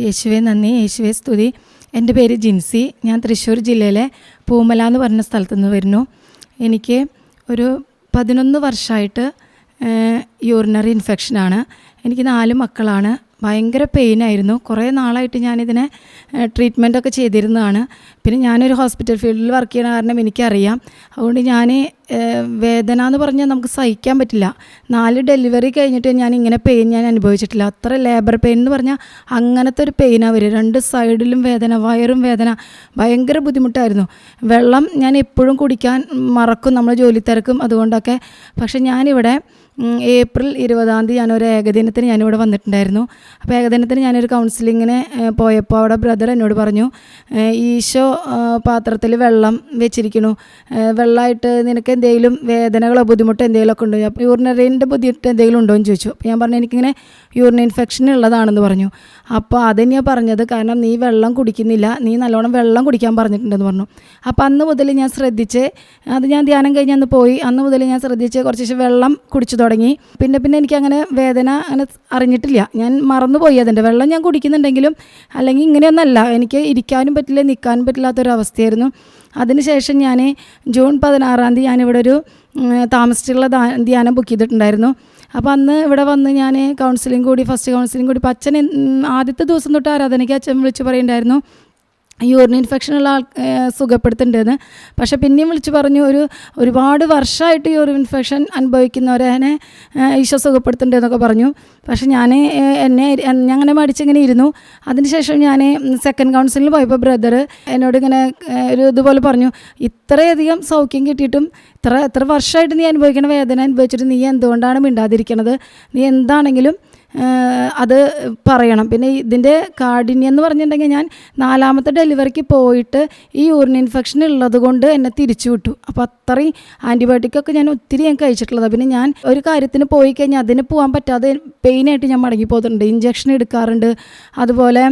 യേശുവെ നന്ദി. യേശുവെ സ്തുതി. എന്റെ പേര് ജിൻസി. ഞാൻ തൃശ്ശൂർ ജില്ലയിലെ പൂമല എന്ന് പറഞ്ഞ സ്ഥലത്തു നിന്ന് വരുന്നു. എനിക്ക് ഒരു പതിനൊന്ന് വർഷമായിട്ട് യൂറിനറി ഇൻഫെക്ഷനാണ് എനിക്ക് നാല് മക്കളാണ്. ഭയങ്കര പെയിനായിരുന്നു കുറേ നാളായിട്ട് ഞാനിതിനെ ട്രീറ്റ്മെന്റൊക്കെ ചെയ്തിരുന്നതാണ്. പിന്നെ ഞാനൊരു ഹോസ്പിറ്റൽ ഫീൽഡിൽ വർക്ക് ചെയ്യണ കാരണം എനിക്കറിയാം. അതുകൊണ്ട് ഞാൻ വേദന എന്ന് പറഞ്ഞാൽ നമുക്ക് സഹിക്കാൻ പറ്റില്ല. നാല് ഡെലിവറി കഴിഞ്ഞിട്ട് ഞാൻ ഇങ്ങനെ പെയിൻ ഞാൻ അനുഭവിച്ചിട്ടില്ല. അത്ര ലേബർ പെയിൻ എന്ന് പറഞ്ഞാൽ അങ്ങനത്തെ ഒരു പെയിനാണ് വരിക. രണ്ട് സൈഡിലും വേദന വയറും വേദന ഭയങ്കര ബുദ്ധിമുട്ടായിരുന്നു. വെള്ളം ഞാൻ എപ്പോഴും കുടിക്കാൻ മറക്കും. നമ്മൾ ജോലി തിരക്കും അതുകൊണ്ടൊക്കെ. പക്ഷെ ഞാനിവിടെ ഏപ്രിൽ ഇരുപതാം തീയതി ഞാനൊരു ഏകദിനത്തിന് ഞാനിവിടെ വന്നിട്ടുണ്ടായിരുന്നു. അപ്പോൾ ഏകദിനത്തിന് ഞാനൊരു കൗൺസിലിങ്ങിന് പോയപ്പോൾ അവിടെ ബ്രദർ എന്നോട് പറഞ്ഞു ഈശോ പാത്രത്തിൽ വെള്ളം വെച്ചിരിക്കണു. വെള്ളമായിട്ട് നിനക്ക് എന്തെങ്കിലും വേദനകളോ ബുദ്ധിമുട്ടോ എന്തെങ്കിലുമൊക്കെ ഉണ്ടോ? അപ്പോൾ യൂറിനറിന്റെ ബുദ്ധിമുട്ട് എന്തെങ്കിലും ഉണ്ടോ എന്ന് ചോദിച്ചു. അപ്പോൾ ഞാൻ പറഞ്ഞു എനിക്കിങ്ങനെ യൂറിൻ ഇൻഫെക്ഷൻ ഉള്ളതാണെന്ന് പറഞ്ഞു. അപ്പോൾ അത് ഞാൻ പറഞ്ഞത്. കാരണം നീ വെള്ളം കുടിക്കുന്നില്ല. നീ നല്ലോണം വെള്ളം കുടിക്കാൻ പറഞ്ഞിട്ടുണ്ടെന്ന് പറഞ്ഞു. അപ്പോൾ അന്ന് മുതൽ ഞാൻ ശ്രദ്ധിച്ച് അത് ഞാൻ ധ്യാനം കഴിഞ്ഞ് അന്ന് പോയി. അന്ന് മുതൽ ഞാൻ ശ്രദ്ധിച്ച് കുറച്ച് വെള്ളം കുടിച്ചു തുടങ്ങി. പിന്നെ പിന്നെ എനിക്ക് അങ്ങനെ വേദന അങ്ങനെ അറിഞ്ഞിട്ടില്ല. ഞാൻ മറന്നുപോയി അതിന്റെ വെള്ളം ഞാൻ കുടിക്കുന്നുണ്ടെങ്കിലും അല്ലെങ്കിൽ ഇങ്ങനെയൊന്നല്ല. എനിക്ക് ഇരിക്കാനും പറ്റില്ല നിൽക്കാനും പറ്റില്ലാത്തൊരവസ്ഥയായിരുന്നു. അതിനുശേഷം ഞാൻ ജൂൺ പതിനാറാം തീയതി ഞാനിവിടെ ഒരു താമസിച്ചിട്ടുള്ള ധ്യാനം ബുക്ക് ചെയ്തിട്ടുണ്ടായിരുന്നു. അപ്പോൾ അന്ന് ഇവിടെ വന്ന് ഞാൻ കൗൺസിലിംഗ് കൂടി ഫസ്റ്റ് കൗൺസിലിംഗ് കൂടി അപ്പം അച്ഛൻ ആദ്യത്തെ ദിവസം തൊട്ട് ആരാധനയ്ക്ക് അച്ഛൻ വിളിച്ച് പറയുണ്ടായിരുന്നു യൂറിൻ ഇൻഫെക്ഷനുള്ള ആൾ സുഖപ്പെടുത്തേണ്ടതെന്ന് പക്ഷേ പിന്നെയും വിളിച്ച് പറഞ്ഞു ഒരു ഒരുപാട് വർഷമായിട്ട് യൂറിൻ ഇൻഫെക്ഷൻ അനുഭവിക്കുന്നവരെ ഏഹ് ഈശോ സുഖപ്പെടുത്തേണ്ടതെന്നൊക്കെ പറഞ്ഞു. പക്ഷേ ഞാൻ എന്നെ ഞങ്ങനെ മടിച്ചിങ്ങനെ ഇരുന്നു. അതിനുശേഷം ഞാൻ സെക്കൻഡ് കൗൺസിലിൽ പോയപ്പോൾ ബ്രദർ എന്നോട് ഇങ്ങനെ ഒരു ഇതുപോലെ പറഞ്ഞു ഇത്രയധികം സൗഖ്യം കിട്ടിയിട്ടും ഇത്ര എത്ര വർഷമായിട്ട് നീ അനുഭവിക്കുന്ന വേദന അനുഭവിച്ചിട്ട് നീ എന്തുകൊണ്ടാണ് മിണ്ടാതിരിക്കണത്? നീ എന്താണെങ്കിലും അത് പറയണം. പിന്നെ ഇതിന്റെ കാഠിന്യം എന്ന് പറഞ്ഞിട്ടുണ്ടെങ്കിൽ ഞാൻ നാലാമത്തെ ഡെലിവറിക്ക് പോയിട്ട് ഈ യൂറിൻ ഇൻഫെക്ഷൻ ഉള്ളത് കൊണ്ട് എന്നെ തിരിച്ചു വിട്ടു. അപ്പോൾ അത്രയും ആന്റിബയോട്ടിക്കൊക്കെ ഞാൻ ഒത്തിരി ഞാൻ കഴിച്ചിട്ടുള്ളത് പിന്നെ ഞാൻ ഒരു കാര്യത്തിന് പോയി കഴിഞ്ഞാൽ അതിന് പോകാൻ പറ്റാതെ പെയിനായിട്ട് ഞാൻ മടങ്ങി പോകുന്നുണ്ട് ഇഞ്ചക്ഷൻ എടുക്കാറുണ്ട്. അതുപോലെ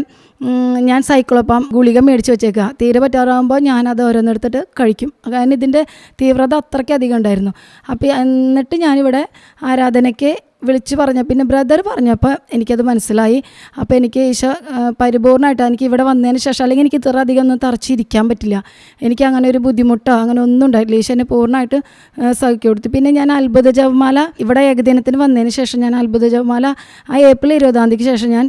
ഞാൻ സൈക്കിളൊപ്പം ഗുളിക മേടിച്ച് വെച്ചേക്കുക. തീരെ പറ്റാറാകുമ്പോൾ ഞാനത് ഓരോന്നെടുത്തിട്ട് കഴിക്കും. കാരണം ഇതിന്റെ തീവ്രത അത്രയ്ക്ക് അധികം ഉണ്ടായിരുന്നു. അപ്പോൾ എന്നിട്ട് ഞാനിവിടെ ആരാധനയ്ക്ക് വിളിച്ച് പറഞ്ഞ പിന്നെ ബ്രദർ പറഞ്ഞപ്പോൾ എനിക്കത് മനസ്സിലായി. അപ്പോൾ എനിക്ക് ഈശോ പരിപൂർണമായിട്ട് എനിക്ക് ഇവിടെ വന്നതിന് ശേഷം അല്ലെങ്കിൽ എനിക്ക് ഇത്ര അധികം ഒന്നും തറച്ചിരിക്കാൻ പറ്റില്ല. എനിക്ക് അങ്ങനെ ഒരു ബുദ്ധിമുട്ടോ അങ്ങനെ ഒന്നും ഉണ്ടായിട്ടില്ല. ഈശോ എന്നെ പൂർണമായിട്ട് സഹിക്കി കൊടുത്തു. പിന്നെ ഞാൻ അത്ഭുത ജപമാല ഇവിടെ ഏകദിനത്തിന് വന്നതിന് ശേഷം ഞാൻ അത്ഭുത ജപമാല ആ ഏപ്രിൽ ഇരുപതാം തീയതിക്ക് ശേഷം ഞാൻ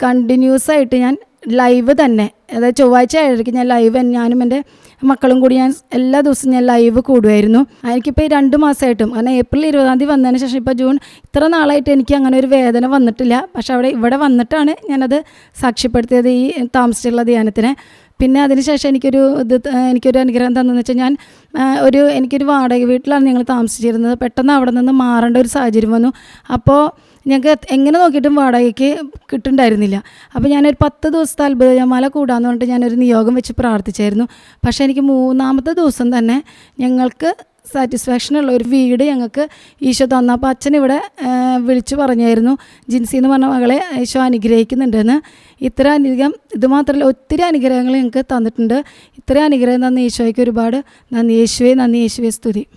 കണ്ടിന്യൂസ് ആയിട്ട് ഞാൻ ലൈവ് തന്നെ. അതായത് ചൊവ്വാഴ്ച ആയിരിക്കും ഞാൻ ലൈവ് ഞാനും എന്റെ മക്കളും കൂടി ഞാൻ എല്ലാ ദിവസവും ഞാൻ ലൈവ് കൂടുമായിരുന്നു എനിക്കിപ്പോൾ ഈ രണ്ട് മാസമായിട്ടും കാരണം ഏപ്രിൽ ഇരുപതാം തീയതി വന്നതിന് ശേഷം ഇപ്പോൾ ജൂൺ ഇത്ര നാളായിട്ട് എനിക്ക് അങ്ങനെ ഒരു വേദന വന്നിട്ടില്ല. പക്ഷെ അവിടെ ഇവിടെ വന്നിട്ടാണ് ഞാനത് സാക്ഷ്യപ്പെടുത്തിയത് ഈ താമസിച്ചുള്ള ധ്യാനത്തിന്. പിന്നെ അതിനുശേഷം എനിക്കൊരു ഇത് എനിക്കൊരു അനുഗ്രഹം തന്നെന്ന് വെച്ചാൽ ഞാൻ ഒരു എനിക്കൊരു വാടക വീട്ടിലാണ് ഞങ്ങൾ താമസിച്ചിരുന്നത്. പെട്ടെന്ന് അവിടെ നിന്ന് മാറേണ്ട ഒരു സാഹചര്യം വന്നു. അപ്പോൾ ഞങ്ങൾക്ക് എങ്ങനെ നോക്കിയിട്ടും വാടകയ്ക്ക് കിട്ടുന്നുണ്ടായിരുന്നില്ല. അപ്പോൾ ഞാനൊരു പത്ത് ദിവസത്തെ അത്ഭുത ജമാല കൂടാന്ന് പറഞ്ഞിട്ട് ഞാനൊരു നിയോഗം വെച്ച് പ്രാർത്ഥിച്ചായിരുന്നു. പക്ഷേ എനിക്ക് മൂന്നാമത്തെ ദിവസം തന്നെ ഞങ്ങൾക്ക് സാറ്റിസ്ഫാക്ഷൻ ഉള്ള ഒരു വീട് ഞങ്ങൾക്ക് ഈശോ തന്നു. അപ്പോൾ അച്ഛൻ ഇവിടെ വിളിച്ചു പറഞ്ഞായിരുന്നു ജിൻസി എന്ന് പറഞ്ഞ മകളെ ഈശോ അനുഗ്രഹിക്കുന്നുണ്ടെന്ന്. ഇത്ര അനുഗ്രഹം ഇത് മാത്രമല്ല ഒത്തിരി അനുഗ്രഹങ്ങൾ ഞങ്ങൾക്ക് തന്നിട്ടുണ്ട്. ഇത്ര അനുഗ്രഹം തന്ന ഈശോയ്ക്ക് ഒരുപാട് നന്ദി. യേശുവേ നന്ദി. യേശുവേ സ്തുതി.